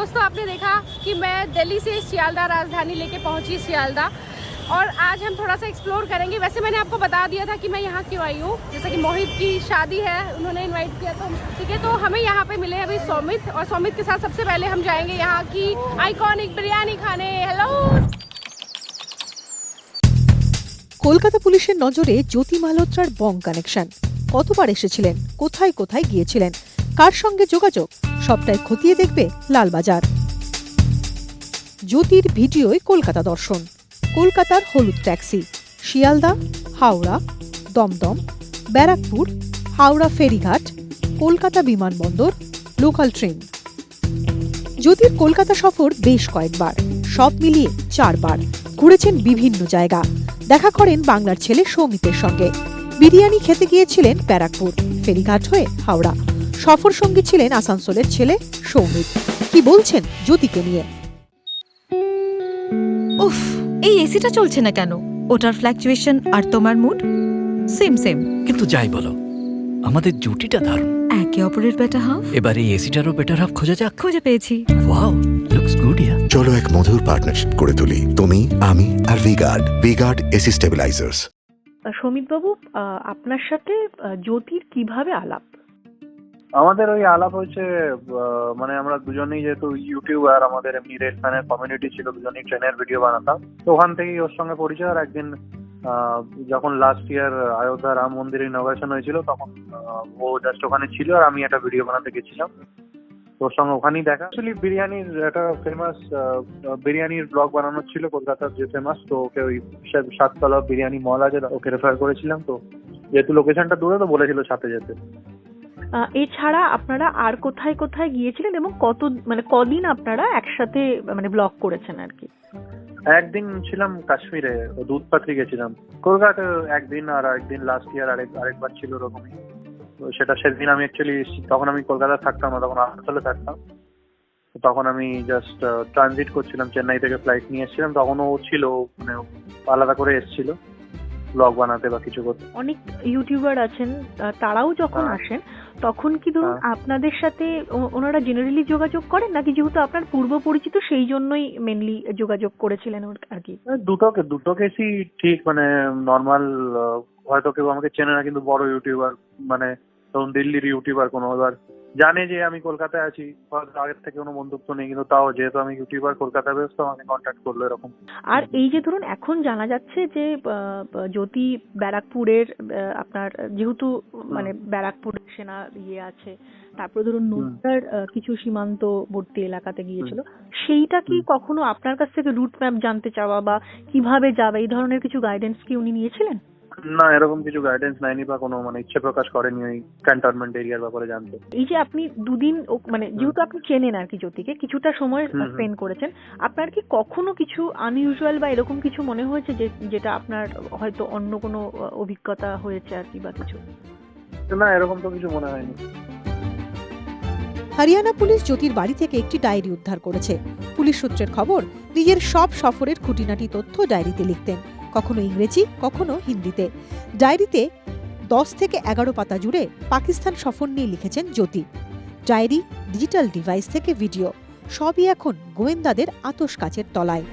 दोस्तों आपने देखा कि मैं दिल्ली से सियालदा राजधानी लेके पहुंची सियालदा और आज हम थोड़ा सा एक्सप्लोर करेंगे वैसे मैंने आपको बता दिया था कि मैं यहाँ क्यों आई हूँ जैसे कि मोहित की शादी है उन्होंने इनवाइट किया तो ठीक है तो हमें यहाँ पे मिले अभी सौमित और सौमित के साथ सबसे पहले हम जाएंगे यहाँ की आइकॉनिक बिरयानी खाने हेलो কলকাতা পুলিশের নজরে জ্যোতি মালহোত্রার বং কানেকশন কতবার এসেছিলেন কোথায় কোথায় গিয়েছিলেন কার সঙ্গে যোগাযোগ? সবটাই খতিয়ে দেখবে লালবাজার। জ্যোতির ভিডিওয় কলকাতা দর্শন। কলকাতার হলুদ ট্যাক্সি। শিয়ালদা, হাওড়া, দমদম, ব্যারাকপুর, হাওড়া ফেরিঘাট, কলকাতা বিমানবন্দর, লোকাল ট্রেন। জ্যোতির কলকাতা সফর বেশ কয়েকবার, সব মিলিয়ে চারবার। ঘুরেছেন বিভিন্ন জায়গা। দেখা করেন বাংলার ছেলে সৌমিতের সঙ্গে। বিরিয়ানি খেতে গিয়েছিলেন ব্যারাকপুর, ফেরিঘাট হয়ে হাওড়া। সফর সঙ্গী ছিলেন আসানসোলের ছেলে সৌমিত। কি বলছেন জ্যোতিকে নিয়ে? উফ এই এসিটা চলছে না কেন? ওটার ফ্ল্যাকচুয়েশন আর তোমার মুড সেম সেম কিন্তু যাই বলো আমাদের জুটিটা দারুণ। একে অপরের বেটার হাফ এবার এই এসিটারও বেটার হাফ খোঁজা যাক। খুঁজে পেয়েছি। ওয়াও লুকস গুড ইয়া চলো এক মধুর পার্টনারশিপ করে তুলি তুমি আমি আর ভিগার্ড ভিগার্ড এসি স্টেবিলাইজার্স সমিতবাবু আহ, আপনার সাথে জ্যোতির কীভাবে আলাপ? আমাদের ওই আলাপ হয়েছে মানে আমরা দুজনেই যেহেতু ইউটিউব আর আমাদের এমনি রেড ফ্যানের কমিউনিটি ছিল, দুজনেই ট্রেনের ভিডিও বানাতাম। তো ওখান থেকেই ওর সঙ্গে পরিচয় আর একদিন যখন লাস্ট ইয়ার অযোধ্যা রাম মন্দির ইনোভেশন হয়েছিল, তখন ও জাস্ট ওখানে ছিল আর আমি একটা ভিডিও বানাতে গেছিলাম। তো ওর সঙ্গে ওখানেই দেখা। অ্যাকচুয়ালি বিরিয়ানির একটা ফেমাস বিরিয়ানির ব্লগ বানানোর ছিল, কলকাতার যে ফেমাস তো ওকে ওই সাততলা বিরিয়ানি মল আছে, ওকে রেফার করেছিলাম। তো যেহেতু লোকেশনটা দূরে, তো বলেছিল সাথে যেতে। এছাড়া আপনারা আর কোথায় কোথায় গিয়েছিলেন এবং কত মানে কদিন আপনারা একসাথে মানে ব্লগ করেছেন আর কি? একদিন ছিলাম কাশ্মীরে দুধ দুধপাত্রি গেছিলাম। কলকাতা একদিন আর একদিন লাস্ট ইয়ার আরেক আরেকবার ছিল ওরকমই। তো সেটা সেদিন আমি অ্যাকচুয়ালি তখন আমি কলকাতায় থাকতাম না তখন আসানসোলে থাকতাম। তখন আমি জাস্ট ট্রানজিট করছিলাম চেন্নাই থেকে ফ্লাইট নিয়ে এসেছিলাম। তখন ও ছিল মানে আলাদা করে এসেছিল ব্লগ বানাতে বা কিছু করতে। অনেক ইউটিউবার আছেন তারাও যখন হ্যাঁ। আসেন তখন কি ধরুন হ্যাঁ। আপনাদের সাথে ওনারা জেনারেলি যোগাযোগ করেন নাকি যেহেতু আপনার পূর্ব পরিচিত সেই জন্যই মেনলি যোগাযোগ করেছিলেন ওর- আর কি দুটোকে দুটো দুটো কেসই ঠিক মানে নর্মাল হয়তো কেউ আমাকে চেনে না কিন্তু বড় ইউটিউবার মানে ধরুন দিল্লির ইউটিউবার কোনো এবার জানে যে আমি কলকাতায় আছি হয়তো আগের থেকে কোনো বন্ধুত্ব নেই কিন্তু তাও যেহেতু আমি ইউটিউবার কলকাতায় ব্যস্ত আমাকে কন্ট্যাক্ট করল এরকম। আর এই যে ধরুন এখন জানা যাচ্ছে যে জ্যোতি ব্যারাকপুরের আপনার যেহেতু মানে ব্যারাকপুর সেনা ইয়ে আছে তারপরে ধরুন নদিয়ার কিছু সীমান্তবর্তী এলাকাতে গিয়েছিল সেইটা কি কখনো আপনার কাছ থেকে রুট ম্যাপ জানতে চাওয়া বা কীভাবে যাবে এই ধরনের কিছু গাইডেন্স কি উনি নিয়েছিলেন? না এরকম কিছু গাইডেন্স নেয়নি বা কোনো মানে ইচ্ছে প্রকাশ করেনি ওই ক্যান্টনমেন্ট এরিয়ার ব্যাপারে জানতে। এই যে আপনি দুদিন মানে যেহেতু আপনি চেনেন আর কি জ্যোতিকে কিছুটা সময়। স্পেন্ড করেছেন আপনার কি কখনো কিছু আনইউজুয়াল বা এরকম কিছু মনে হয়েছে যে যেটা আপনার হয়তো অন্য কোনো অভিজ্ঞতা হয়েছে আর কি বা কিছু? না এরকম তো কিছু মনে হয়নি। হরিয়ানা পুলিশ জ্যোতির বাড়ি থেকে একটি ডায়েরি উদ্ধার করেছে। পুলিশ সূত্রের খবর নিজের সব সফরের খুঁটিনাটি তথ্য ডায়েরিতে লিখতেন। কখনো ইংরেজি, কখনো হিন্দিতে। ডায়েরিতে দশ থেকে এগারো পাতা জুড়ে পাকিস্তান সফর নিয়ে লিখেছেন জ্যোতি। ডায়েরি ডিজিটাল ডিভাইস থেকে ভিডিও, সবই এখন গোয়েন্দাদের আতস কাচের তলায়।